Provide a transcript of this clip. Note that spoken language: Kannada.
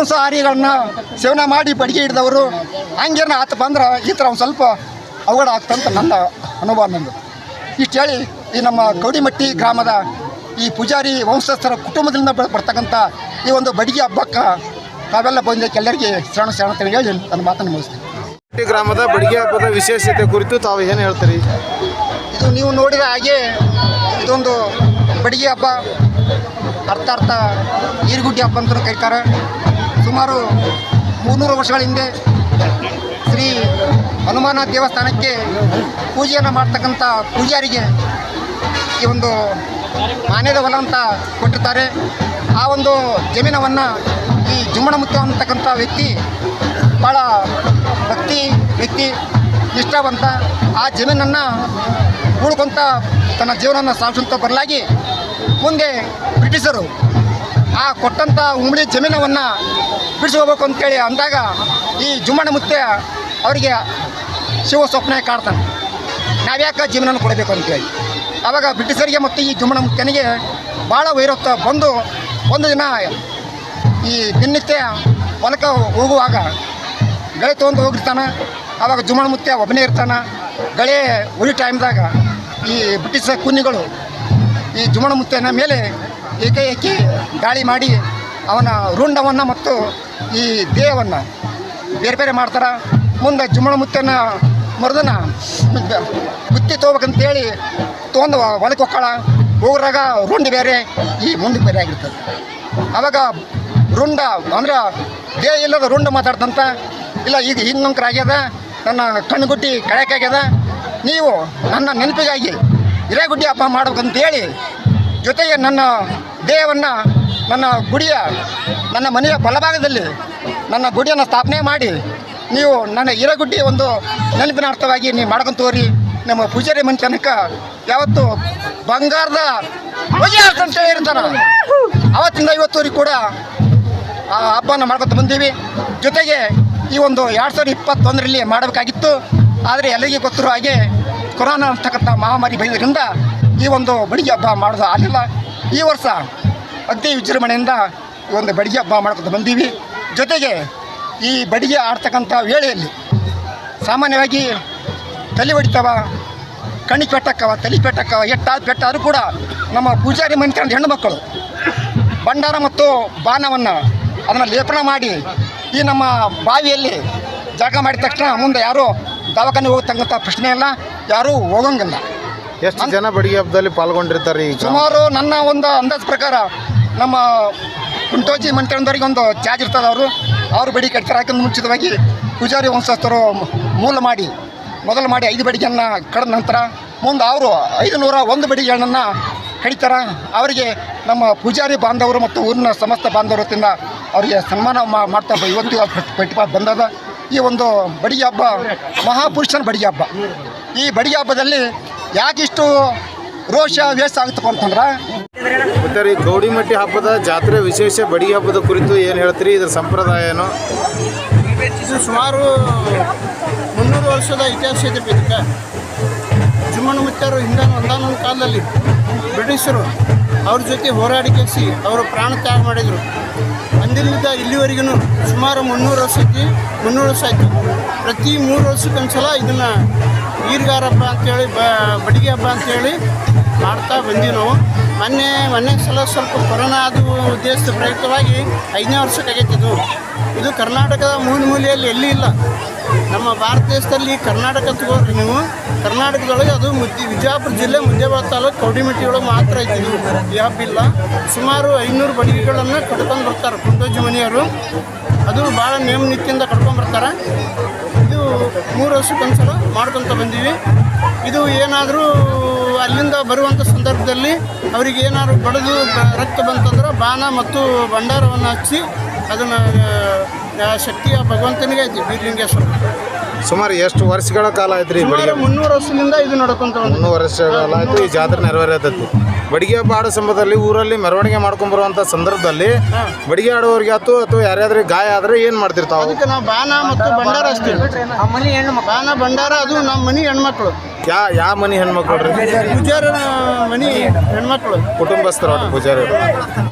ಮಾಂಸಾಹಾರಿಗಳನ್ನ ಸೇವನೆ ಮಾಡಿ ಬಡಿಗೆ ಹಿಡಿದವರು ಹಂಗೇನ ಆತ ಬಂದ್ರೆ ಈ ಥರ ಒಂದು ಸ್ವಲ್ಪ ಅವಘಡ ಆಗ್ತಂತ ನನ್ನ ಅನುಭವ ನಂದು. ಇಷ್ಟು ಹೇಳಿ ಈ ನಮ್ಮ ಕೌಡಿಮಟ್ಟಿ ಗ್ರಾಮದ ಈ ಪೂಜಾರಿ ವಂಶಸ್ಥರ ಕುಟುಂಬದಿಂದ ಬರ್ತಕ್ಕಂಥ ಈ ಒಂದು ಬಡಿಗೆ ಹಬ್ಬಕ್ಕೆ ತಾವೆಲ್ಲ ಬಂದಕ್ಕೆ ಎಲ್ಲರಿಗೆ ಶರಣ ಶರಣ ಅಂತ ಹೇಳಿ ನನ್ನ ಮಾತನ್ನು ಮುಗಿಸ್ತೀನಿ. ಗ್ರಾಮದ ಬಡಿಗೆ ಹಬ್ಬದ ವಿಶೇಷತೆ ಕುರಿತು ತಾವು ಏನು ಹೇಳ್ತೀರಿ? ಇದು ನೀವು ನೋಡಿದ ಹಾಗೆ ಇದೊಂದು ಬಡಿಗೆ ಹಬ್ಬ. ಅರ್ಥ ಅರ್ಥ ಈರುಗುಡ್ಡಿ ಹಬ್ಬ ಅಂತ ಕರೀತಾರೆ. ಸುಮಾರು ಮುನ್ನೂರು ವರ್ಷಗಳ ಹಿಂದೆ ಶ್ರೀ ಹನುಮಾನ ದೇವಸ್ಥಾನಕ್ಕೆ ಪೂಜೆಯನ್ನು ಮಾಡ್ತಕ್ಕಂಥ ಪೂಜಾರಿಗೆ ಈ ಒಂದು ಮಾನ್ಯದ ಹೊಲ ಅಂತ ಕೊಟ್ಟಿರ್ತಾರೆ. ಆ ಒಂದು ಜಮೀನವನ್ನು ಈ ಜುಮ್ಮಣಮುತ್ತು ಅಂತಕ್ಕಂಥ ವ್ಯಕ್ತಿ ಭಾಳ ಭಕ್ತಿ ವ್ಯಕ್ತಿ, ನಿಷ್ಠಾವಂತ, ಆ ಜಮೀನನ್ನು ಉಳ್ಕೊಂತ ತನ್ನ ಜೀವನವನ್ನು ಸಾಗಿಸುತ್ತಾ ಬರಲಾಗಿ ಮುಂದೆ ಬ್ರಿಟಿಷರು ಆ ಕೊಟ್ಟಂಥ ಉಂಬಳಿ ಜಮೀನವನ್ನು ಬಿಡಿಸ್ಕೋಬೇಕು ಅಂತೇಳಿ ಅಂದಾಗ ಈ ಜುಮ್ಮಣ ಮುತ್ತೆ ಅವರಿಗೆ ಶಿವ ಸ್ವಪ್ನ ಕಾಡ್ತಾನೆ. ನಾವ್ಯಾಕೆ ಜೀವನ ಕೊಡಬೇಕು ಅಂತೇಳಿ ಆವಾಗ ಬ್ರಿಟಿಷರಿಗೆ ಮತ್ತು ಈ ಜುಮ್ಮಣ ಮುತ್ತನಿಗೆ ಭಾಳ ವೈರತ್ವ ಬಂದು ಒಂದು ದಿನ ಈ ದಿನನಿತ್ಯ ಹೊಲಕ್ಕೆ ಹೋಗುವಾಗ ಗಳೆ ತೊಗೊಂಡು ಹೋಗಿರ್ತಾನೆ. ಆವಾಗ ಜುಮ್ಮಣ ಮುತ್ಯ ಒಬ್ಬನೇ ಇರ್ತಾನೆ. ಗಳೆ ಉಳಿ ಟೈಮ್ದಾಗ ಈ ಬ್ರಿಟಿಷ್ ಕುನ್ನಿಗಳು ಈ ಜುಮ್ಮಣ ಮುತ್ಯನ ಮೇಲೆ ಏಕೈಕಿ ದಾಳಿ ಮಾಡಿ ಅವನ ರುಂಡವನ್ನು ಮತ್ತು ಈ ದೇಹವನ್ನು ಬೇರೆ ಬೇರೆ ಮಾಡ್ತಾರೆ. ಮುಂದೆ ಜುಮ್ಮಳ ಮುತ್ತನ್ನು ಮರದನ್ನ ಬುತ್ತಿ ತೊಗೋಬೇಕಂತೇಳಿ ತೊಗೊಂಡು ಹೊಲಕ್ಕೆ ಹೊಕ್ಕಳ ಹೋಗ್ರಾಗ ರುಂಡ ಬೇರೆ, ಈ ಮುಂಡಿ ಬೇರೆ ಆಗಿರ್ತದೆ. ಆವಾಗ ರುಂಡ ಅಂದ್ರೆ ದೇಹ ಇಲ್ಲದ ರುಂಡ ಮಾತಾಡ್ತಂತ ಇಲ್ಲ ಈಗ ಹಿಂಗಂಕರ ಆಗ್ಯದ, ನನ್ನ ಕಣ್ಣುಗುಡ್ಡಿ ಕಳೆಕಾಗ್ಯದ ನೀವು ನನ್ನ ನೆನಪಿಗಾಗಿ ಹಿರೇಗುಡ್ಡಿ ಹಬ್ಬ ಮಾಡ್ಬೇಕಂತೇಳಿ ಜೊತೆಗೆ ನನ್ನ ದೇಹವನ್ನು ನನ್ನ ಗುಡಿಯ, ನನ್ನ ಮನೆಯ ಬಲಭಾಗದಲ್ಲಿ ನನ್ನ ಗುಡಿಯನ್ನು ಸ್ಥಾಪನೆ ಮಾಡಿ ನೀವು ನನ್ನ ಹಿರಗುಡ್ಡಿ ಒಂದು ನೆನಪಿನ ಅರ್ಥವಾಗಿ ನೀವು ಮಾಡ್ಕೊಂತ ಹೋರಿ ನಮ್ಮ ಪೂಜಾರಿ ಮನೆತನಕ ಯಾವತ್ತು ಬಂಗಾರದ ಇರ್ತಾರೆ ಅವತ್ತಿಂದ ಇವತ್ತುವರೆಗೆ ಕೂಡ ಆ ಹಬ್ಬನ ಮಾಡ್ಕೊತ ಬಂದೀವಿ. ಜೊತೆಗೆ ಈ ಒಂದು ಎರಡು ಸಾವಿರದ ಇಪ್ಪತ್ತೊಂದರಲ್ಲಿ ಮಾಡಬೇಕಾಗಿತ್ತು. ಆದರೆ ಎಲ್ಲರಿಗೂ ಗೊತ್ತಿರೋ ಹಾಗೆ ಕೊರೋನಾ ಅಂತಕ್ಕಂಥ ಮಹಾಮಾರಿ ಬಂದಿದ್ದರಿಂದ ಈ ಒಂದು ಬಡಿಗೆ ಹಬ್ಬ ಮಾಡೋದು ಆಗಲಿಲ್ಲ. ಈ ವರ್ಷ ಅತಿ ವಿಜೃಂಭಣೆಯಿಂದ ಈ ಒಂದು ಬಡಿಗೆ ಹಬ್ಬ ಮಾಡ್ಕೊತ ಬಂದೀವಿ. ಜೊತೆಗೆ ಈ ಬಡಿಗೆ ಆಡ್ತಕ್ಕಂಥ ವೇಳೆಯಲ್ಲಿ ಸಾಮಾನ್ಯವಾಗಿ ತಲೆ ಹೊಡಿತಾವ ಕಣಿ ಪೆಟ್ಟಕ್ಕವ ತಲೆ ಪೆಟ್ಟಕ್ಕವ ಎಟ್ಟಾದ ಪೆಟ್ಟಾದರೂ ಕೂಡ ನಮ್ಮ ಪೂಜಾರಿ ಮನೆ ಹೆಣ್ಣು ಮಕ್ಕಳು ಭಂಡಾರ ಮತ್ತು ಬಾಣವನ್ನು ಅದನ್ನು ಲೇಪನ ಮಾಡಿ ಈ ನಮ್ಮ ಬಾವಿಯಲ್ಲಿ ಜಾಗ ಮಾಡಿದ ತಕ್ಷಣ ಮುಂದೆ ಯಾರೂ ದವಾಖಾನೆ ಹೋಗ್ತಕ್ಕಂಥ ಪ್ರಶ್ನೆ ಇಲ್ಲ ಯಾರೂ ಹೋಗಂಗಿಲ್ಲ. ಎಷ್ಟು ಜನ ಬಡಿಗೆ ಹಬ್ಬದಲ್ಲಿ ಪಾಲ್ಗೊಂಡಿರ್ತಾರೆ ಸುಮಾರು ನನ್ನ ಒಂದು ಅಂದಾಜು ಪ್ರಕಾರ ನಮ್ಮ ಕುಂಟೋಜಿ ಮಂತ್ರಿದವರಿಗೆ ಒಂದು ಚಾರ್ಜ್ ಇರ್ತದೆ ಅವರು. ಅವರು ಬಡಿ ಕಟ್ತಾರೆ ಯಾಕಂದ್ರೆ ಮುಂಚಿತವಾಗಿ ಪೂಜಾರಿ ವಂಶಸ್ಥರು ಮೂಲ ಮಾಡಿ, ಮೊದಲು ಮಾಡಿ ಐದು ಬಡಿಗೆಯನ್ನು ಕಳೆದ ನಂತರ ಮುಂದೆ ಅವರು ಐದು ನೂರ ಒಂದು ಬಡಿಗೆಗಳನ್ನು ಕಡಿತಾರೆ. ಅವರಿಗೆ ನಮ್ಮ ಪೂಜಾರಿ ಬಾಂಧವರು ಮತ್ತು ಊರಿನ ಸಮಸ್ತ ಬಾಂಧವರ ವತಿಯಿಂದ ಅವರಿಗೆ ಸನ್ಮಾನ ಮಾಡ್ತಾ ಇವತ್ತು ಪ್ರತಿಭಾ ಬಂದದ. ಈ ಒಂದು ಬಡಿಗೆ ಹಬ್ಬ ಮಹಾಪುರುಷನ ಬಡಿಗೆ ಹಬ್ಬ. ಈ ಬಡಿಗೆ ಹಬ್ಬದಲ್ಲಿ ಯಾಕಿಷ್ಟು ರೋಷ ವ್ಯಸ್ ಆಗ್ತಕ್ಕಂತಂದ್ರೆ ಮತ್ತೆ ಗೌಡಿಮಟ್ಟಿ ಹಬ್ಬದ ಜಾತ್ರೆ ವಿಶೇಷ ಬಡಿ ಹಬ್ಬದ ಕುರಿತು ಏನು ಹೇಳ್ತೀರಿ? ಇದ್ರ ಸಂಪ್ರದಾಯ ಏನು? ಇದು ಸುಮಾರು ಮುನ್ನೂರು ವರ್ಷದ ಇತಿಹಾಸ ಇದೆ ಇದಕ್ಕೆ. ಜುಮ್ಮನ ಮುತ್ಯಾರು ಹಿಂದೆ ಒಂದಾನೊಂದು ಕಾಲದಲ್ಲಿ ಬ್ರಿಟಿಷರು ಅವ್ರ ಜೊತೆ ಹೋರಾಡಿಕೆಸಿ ಅವರು ಪ್ರಾಣ ತ್ಯಾಗ ಮಾಡಿದರು. ಅಂದಿನಿಂದ ಇಲ್ಲಿವರೆಗೂ ಸುಮಾರು ಮುನ್ನೂರು ವರ್ಷ ಐತಿ ಮುನ್ನೂರು ವರ್ಷ ಆಯಿತು. ಪ್ರತಿ ಮೂರು ವರ್ಷಕ್ಕೊಂದ್ಸಲ ಇದನ್ನು ಈರ್ಗಾರ ಹಬ್ಬ ಅಂತೇಳಿ ಬ ಬಡಿಗೆ ಹಬ್ಬ ಅಂತೇಳಿ ಮಾಡ್ತಾ ಬಂದೀವಿ ನಾವು ಮೊನ್ನೆ ಮೊನ್ನೆ ಸಲ ಸ್ವಲ್ಪ ಕೊರೋನಾ ಅದು ಉದ್ದೇಶದ ಪ್ರಯುಕ್ತವಾಗಿ ಐದನೇ ವರ್ಷಕ್ಕಾಗೈತಿದ್ದು ಇದು. ಕರ್ನಾಟಕದ ಮೂಲ ಮೂಲೆಯಲ್ಲಿ ಎಲ್ಲಿ ಇಲ್ಲ. ನಮ್ಮ ಭಾರತ ದೇಶದಲ್ಲಿ ಕರ್ನಾಟಕ ತಗೋರಿ ನೀವು. ಕರ್ನಾಟಕದೊಳಗೆ ಅದು ಮುದ್ದೆ ವಿಜಯಪುರ ಜಿಲ್ಲೆ ಮುದ್ದೇಬಾಳ ತಾಲೂಕು ಕೌಡಿಮಟ್ಟಿಗಳು ಮಾತ್ರ ಇದ್ದಿದ್ದು ಇದು. ಈ ಹಬ್ಬ ಇಲ್ಲ. ಸುಮಾರು ಐನೂರು ಬಡಿಗೆಗಳನ್ನು ಕಟ್ಕೊಂಡು ಬರ್ತಾರೆ ಕುಂಡೋಜಿ ಮನೆಯವರು. ಅದು ಭಾಳ ನೇಮ ನಿತ್ಯಿಂದ ಕಟ್ಕೊಂಡು ಬರ್ತಾರೆ. ಇದು ಮೂರು ವರ್ಷಕ್ಕೊಂದ್ಸಲ ಮಾಡ್ಕೊತ ಬಂದೀವಿ. ಇದು ಏನಾದರೂ ಅಲ್ಲಿಂದ ಬರುವಂಥ ಸಂದರ್ಭದಲ್ಲಿ ಅವರಿಗೆ ಏನಾದ್ರು ಬಡಿದು ರಕ್ತ ಬಂತಂದ್ರೆ ಬಾಣ ಮತ್ತು ಭಂಡಾರವನ್ನು ಹಚ್ಚಿ ಅದನ್ನು ಶಕ್ತಿಯ ಭಗವಂತನಿಗೆ ಐತಿ ಬೀರ್ಲಿಂಗೇಶ್ವರ ಸುಮಾರು ಎಷ್ಟು ವರ್ಷಗಳ ಕಾಲ ಆಯ್ತು ರೀ ಸುಮಾರು ಮುನ್ನೂರು ವರ್ಷದಿಂದ ಇದು ನಡ್ಕೊಂತ ಒಂದು ಮುನ್ನೂರು ವರ್ಷಗಳ ಆಯ್ತು ಈ ಜಾತ್ರೆ ನೆರವೇರತೈತಿ. ಬಡಿಗೆ ಹಬ್ಬ ಆಡೋ ಸಂದರ್ಭದಲ್ಲಿ ಊರಲ್ಲಿ ಮೆರವಣಿಗೆ ಮಾಡ್ಕೊಂಡ್ ಬರುವಂತ ಸಂದರ್ಭದಲ್ಲಿ ಬಡಿಗೆ ಆಡೋರಿಗೆ ಆಯ್ತು ಅಥವಾ ಯಾರ್ಯಾದ್ರಿಗೆ ಗಾಯ ಆದ್ರೆ ಏನ್ ಮಾಡ್ತಿರ್ತಾವ? ಅದಕ್ಕೆ ನಾವು ಬಾನ ಮತ್ತು ಭಂಡಾರ ಅಷ್ಟೇ ಮನೆ ಹೆಣ್ಣು ಬಾನ ಭಂಡಾರ ಅದು ನಮ್ಮ ಮನೆ ಹೆಣ್ಮಕ್ಳು. ಯಾ ಯಾವ ಮನೆ ಹೆಣ್ಮಕ್ಳು ರೀ? ಪೂಜಾರ ಮನೆ ಹೆಣ್ಮಕ್ಳು. ಕುಟುಂಬಸ್ಥರು ಪೂಜಾರ ಪೂಜಾರಿ